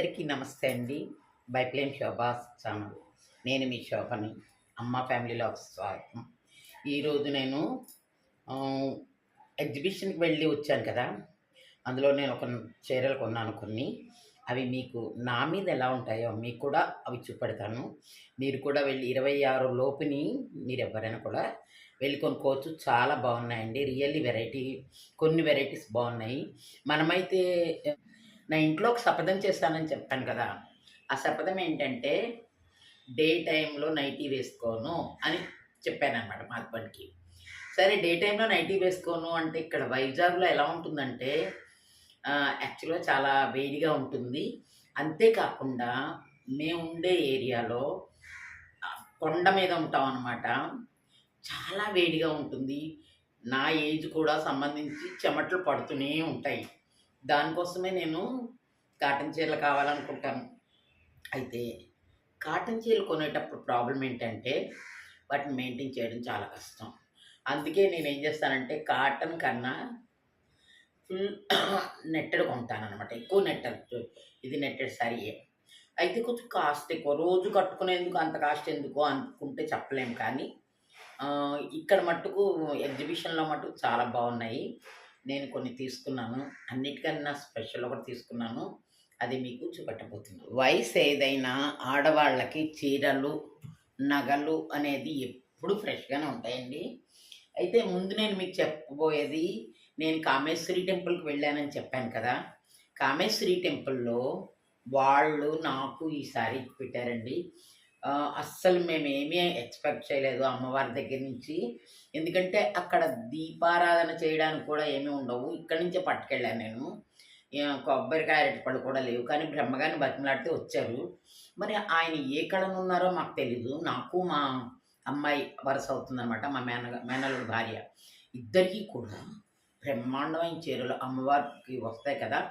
అందరికీ నమస్తే అండి. బైప్లేన్ శోభాస్ ఛానల్. నేను మీ శోభని. అమ్మ ఫ్యామిలీలో స్వాగతం. ఈరోజు నేను ఎగ్జిబిషన్కి వెళ్ళి వచ్చాను కదా. అందులో నేను ఒక చీరలు కొన్నాను కొన్ని. అవి మీకు నా మీద ఎలా ఉంటాయో మీకు కూడా అవి చూపెడతాను. మీరు కూడా వెళ్ళి ఇరవై ఆరు లోపుని మీరు ఎవరైనా కూడా వెళ్ళి కొనుక్కోవచ్చు. చాలా బాగున్నాయండి. రియల్లీ వెరైటీ కొన్ని వెరైటీస్ బాగున్నాయి. మనమైతే నా ఇంట్లో ఒక శపథం చేస్తానని చెప్పాను కదా ఆ శపథం ఏంటంటే డే టైంలో నైటీ వేసుకోను అని చెప్పాను అనమాట మా హస్బెండ్కి. సరే డే టైంలో నైటీ వేసుకోను అంటే ఇక్కడ వైజాగ్లో ఎలా ఉంటుందంటే యాక్చువల్గా చాలా వేడిగా ఉంటుంది. అంతేకాకుండా మేము ఉండే ఏరియాలో కొండ మీద ఉంటాం అనమాట చాలా వేడిగా ఉంటుంది. నా ఏజ్ కూడా సంబంధించి చెమటలు పడుతూనే ఉంటాయి. దానికోసమే నేను కాటన్ చీరలు కావాలనుకుంటాను. అయితే కాటన్ చీరలు కొనేటప్పుడు ప్రాబ్లం ఏంటంటే వాటిని మెయింటైన్ చేయడం చాలా కష్టం. అందుకే నేను ఏం చేస్తానంటే కాటన్ కన్నా ఫుల్ నెట్టెడ్ కొంటాను అనమాట ఎక్కువ నెట్టెడ్ ఇది నెట్టెడ్ సారీయే. అయితే కొంచెం కాస్ట్ ఎక్కువ. రోజు కట్టుకునేందుకు అంత కాస్ట్ ఎందుకు అనుకుంటే చెప్పలేము కానీ ఇక్కడ మట్టుకు ఎగ్జిబిషన్లో మట్టుకు చాలా బాగున్నాయి. నేను కొన్ని తీసుకున్నాను. అన్నిటికన్నా స్పెషల్ ఒకటి తీసుకున్నాను. అది మీకు చూపెట్టబోతున్నాను వయసు ఏదైనా ఆడవాళ్ళకి చీరలు నగలు అనేది ఎప్పుడు ఫ్రెష్గానే ఉంటాయండి. అయితే ముందు నేను మీకు చెప్పబోయేది నేను కామేశ్వరి టెంపుల్కి వెళ్ళానని చెప్పాను కదా. కామేశ్వరి టెంపుల్లో వాళ్ళు నాకు ఈసారి పెట్టారండి. అస్సలు మేమేమీ ఎక్స్పెక్ట్ చేయలేదు అమ్మవారి దగ్గర నుంచి. ఎందుకంటే అక్కడ దీపారాధన చేయడానికి కూడా ఏమీ ఉండవు. ఇక్కడి నుంచే పట్టుకెళ్ళాను నేను. కొబ్బరికాయ అరటిపళ్ళు కూడా లేవు. కానీ బ్రహ్మగారిని బతిమలాడితే వచ్చారు. మరి ఆయన ఏ కళను ఉన్నారో మాకు తెలీదు. నాకు మా అమ్మాయి వరుస అవుతుందనమాట మా మేన మేనల్లుడు భార్య. ఇద్దరికీ కూడా బ్రహ్మాండమైన చీరలు అమ్మవారికి వస్తాయి కదా.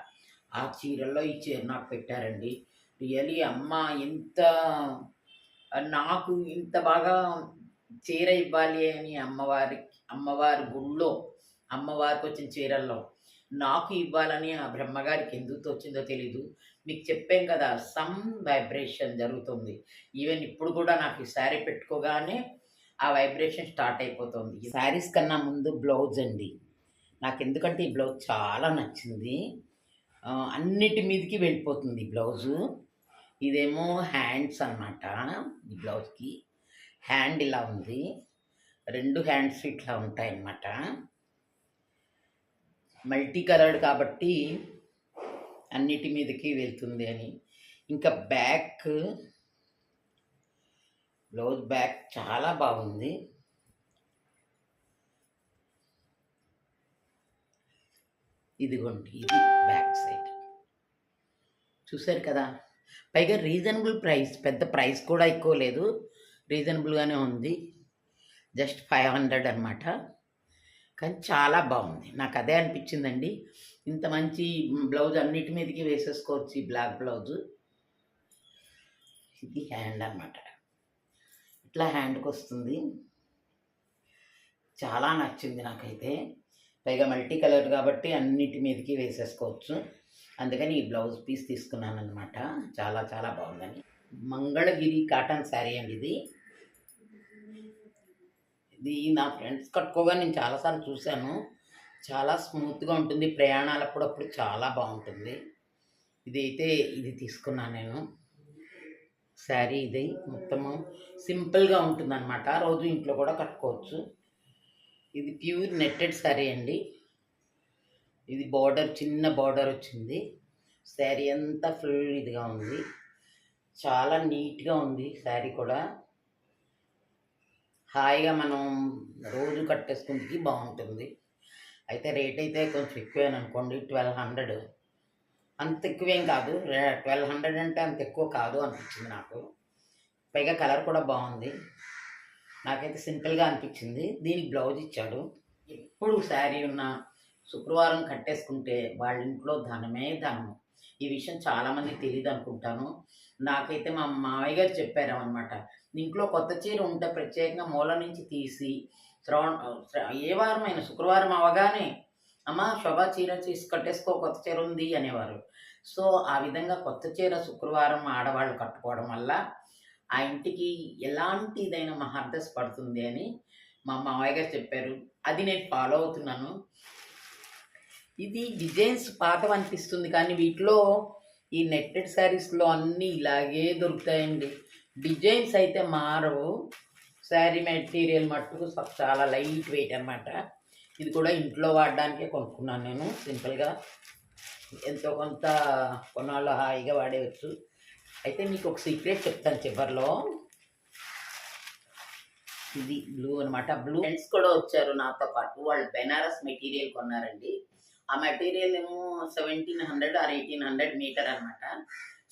ఆ చీరల్లో ఈ చీర నాకు పెట్టారండి. రియలీ అమ్మ ఎంత నాకు ఇంత బాగా చీర ఇవ్వాలి అని అమ్మవారి అమ్మవారి గుళ్ళో అమ్మవారికి వచ్చిన చీరల్లో నాకు ఇవ్వాలని ఆ బ్రహ్మగారికి ఎందుకు వచ్చిందో తెలీదు. మీకు చెప్పాం కదా సమ్ వైబ్రేషన్ జరుగుతుంది. ఈవెన్ ఇప్పుడు కూడా నాకు ఈ శారీ పెట్టుకోగానే ఆ వైబ్రేషన్ స్టార్ట్ అయిపోతుంది. ఈ శారీస్ కన్నా ముందు బ్లౌజ్ అండి. నాకు ఎందుకంటే ఈ బ్లౌజ్ చాలా నచ్చింది. అన్నిటి మీదకి వెళ్ళిపోతుంది ఈ బ్లౌజు ఇదేమో హ్యాండ్స్ అన్నమాట ఈ బ్లౌజ్కి. హ్యాండ్ ఇలా ఉంది. రెండు హ్యాండ్స్ ఇట్లా ఉంటాయి అన్నమాట మల్టీ కలర్డ్ కాబట్టి అన్నిటి మీదకి వెళ్తుంది అని. ఇంకా బ్యాక్ బ్లౌజ్ బ్యాక్ చాలా బాగుంది. ఇదిగోండి ఇది బ్యాక్ సైడ్. చూశారు కదా? పైగా రీజనబుల్ ప్రైస్ పెద్ద ప్రైస్ కూడా ఎక్కువ లేదు. రీజనబుల్గానే ఉంది. జస్ట్ ఫైవ్ హండ్రెడ్ అనమాట కానీ చాలా బాగుంది. నాకు అదే అనిపించిందండి. ఇంత మంచి బ్లౌజ్ అన్నిటి మీదకి వేసేసుకోవచ్చు ఈ బ్లాక్ బ్లౌజ్. ఇది హ్యాండ్ అన్నమాట. ఇట్లా హ్యాండ్కి వస్తుంది. చాలా నచ్చింది నాకైతే. పైగా మల్టీ కలర్ కాబట్టి అన్నిటి మీదకి వేసేసుకోవచ్చు. అందుకని ఈ బ్లౌజ్ పీస్ తీసుకున్నాను అనమాట చాలా చాలా బాగుందని. మంగళగిరి కాటన్ శారీ అండి ఇది. ఇది నా ఫ్రెండ్స్ కట్టుకోగా నేను చాలాసార్లు చూశాను. చాలా స్మూత్గా ఉంటుంది. ప్రయాణాలప్పుడు అప్పుడు చాలా బాగుంటుంది. ఇది అయితే ఇది తీసుకున్నాను నేను. శారీ ఇది మొత్తము సింపుల్గా ఉంటుంది అనమాట రోజు ఇంట్లో కూడా కట్టుకోవచ్చు. ఇది ప్యూర్ నెట్టెడ్ శారీ అండి. ఇది బార్డర్ చిన్న బార్డర్ వచ్చింది. శారీ అంతా ఫుల్ ఇదిగా ఉంది. చాలా నీట్గా ఉంది శారీ కూడా. హాయిగా మనం రోజు కట్టేసుకుందికి బాగుంటుంది. అయితే రేట్ అయితే కొంచెం ఎక్కువేను అనుకోండి ట్వెల్వ్ హండ్రెడ్ అంత ఎక్కువేం కాదు. ట్వెల్వ్ హండ్రెడ్ అంటే అంత ఎక్కువ కాదు అనిపించింది నాకు. పైగా కలర్ కూడా బాగుంది. నాకైతే సింపుల్గా అనిపించింది. దీనికి బ్లౌజ్ ఇచ్చాడు. ఎప్పుడు శారీ ఉన్న శుక్రవారం కట్టేసుకుంటే వాళ్ళ ఇంట్లో ధనమే ధనం ఈ విషయం చాలామంది తెలియదు అనుకుంటాను. నాకైతే మా మావయ్య గారు చెప్పారు అనమాట ఇంట్లో కొత్త చీర ఉంటే ప్రత్యేకంగా మూల నుంచి తీసి శ్రవణ ఏ వారమైనా శుక్రవారం అవగానే అమ్మ శోభా చీర తీసి కట్టేసుకో కొత్త చీర ఉంది అనేవారు. సో ఆ విధంగా కొత్త చీర శుక్రవారం ఆడవాళ్ళు కట్టుకోవడం వల్ల ఆ ఇంటికి ఎలాంటి ఇదైనా మహర్దశ పడుతుంది అని మా మామయ్య గారు చెప్పారు. అది నేను ఫాలో అవుతున్నాను. ఇది డిజైన్స్ పాతవి అనిపిస్తుంది కానీ వీటిలో ఈ నెట్టెడ్ శారీస్లో అన్నీ ఇలాగే దొరుకుతాయండి. డిజైన్స్ అయితే మారవు. శారీ మెటీరియల్ మట్టుకు చాలా లైట్ వెయిట్ అనమాట ఇది కూడా ఇంట్లో వాడడానికే కొనుక్కున్నాను నేను సింపుల్గా. ఎంతో కొంత కొన్నాళ్ళు హాయిగా వాడేయచ్చు. అయితే మీకు ఒక సీక్రెట్ చెప్తాను చివరిలో. ఇది బ్లూ అనమాట బ్లూ ఫ్రెండ్స్ కూడా వచ్చారు నాతో పాటు. వాళ్ళు బెనారస్ మెటీరియల్ కొన్నారండి. ఆ మెటీరియల్ ఏమో seventeen hundred or eighteen hundred metre అనమాట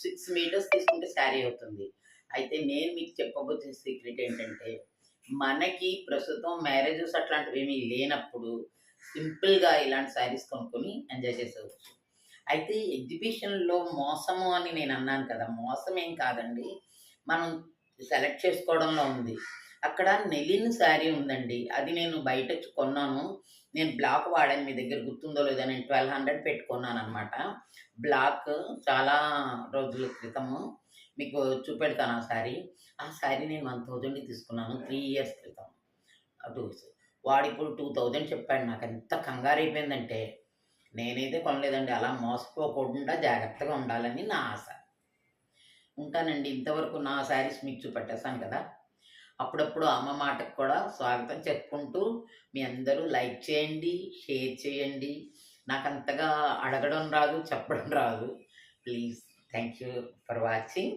సిక్స్ మీటర్స్ తీసుకుంటే శారీ అవుతుంది. అయితే నేను మీకు చెప్పబోతున్న సీక్రెట్ ఏంటంటే మనకి ప్రస్తుతం మ్యారేజెస్ అట్లాంటివి ఏమీ లేనప్పుడు సింపుల్గా ఇలాంటి శారీస్ కొనుక్కొని ఎంజాయ్ చేసేవచ్చు. అయితే ఎగ్జిబిషన్లో మోసము అని నేను అన్నాను కదా మోసం ఏం కాదండి. మనం సెలెక్ట్ చేసుకోవడంలో ఉంది. అక్కడ నెలిన్ శారీ ఉందండి. అది నేను బయట కొన్నాను. నేను బ్లాక్ వాడాను మీ దగ్గర గుర్తుందో లేదో నేను ట్వెల్వ్ హండ్రెడ్ పెట్టుకున్నాను అనమాట బ్లాక్ చాలా రోజుల క్రితము మీకు చూపెడతాను ఆ శారీ. ఆ శారీ నేను వన్ థౌజండ్కి తీసుకున్నాను త్రీ ఇయర్స్ క్రితం. టూ వాడు ఇప్పుడు టూ థౌజండ్ చెప్పాడు నాకు ఎంత కంగారు అయిపోయిందంటే నేనైతే కొనలేదండి అలా మోసపోకుండా జాగ్రత్తగా ఉండాలని నా ఆశ. ఉంటానండి ఇంతవరకు నా శారీస్ మీకు చూపెట్టేశాను కదా. అప్పుడప్పుడు అమ్మ మాటకు కూడా స్వాగతం చెప్పుకుంటూ మీ అందరూ లైక్ చేయండి షేర్ చేయండి. నాకు అంతగా అడగడం రాదు చెప్పడం రాదు. Please thank you for watching.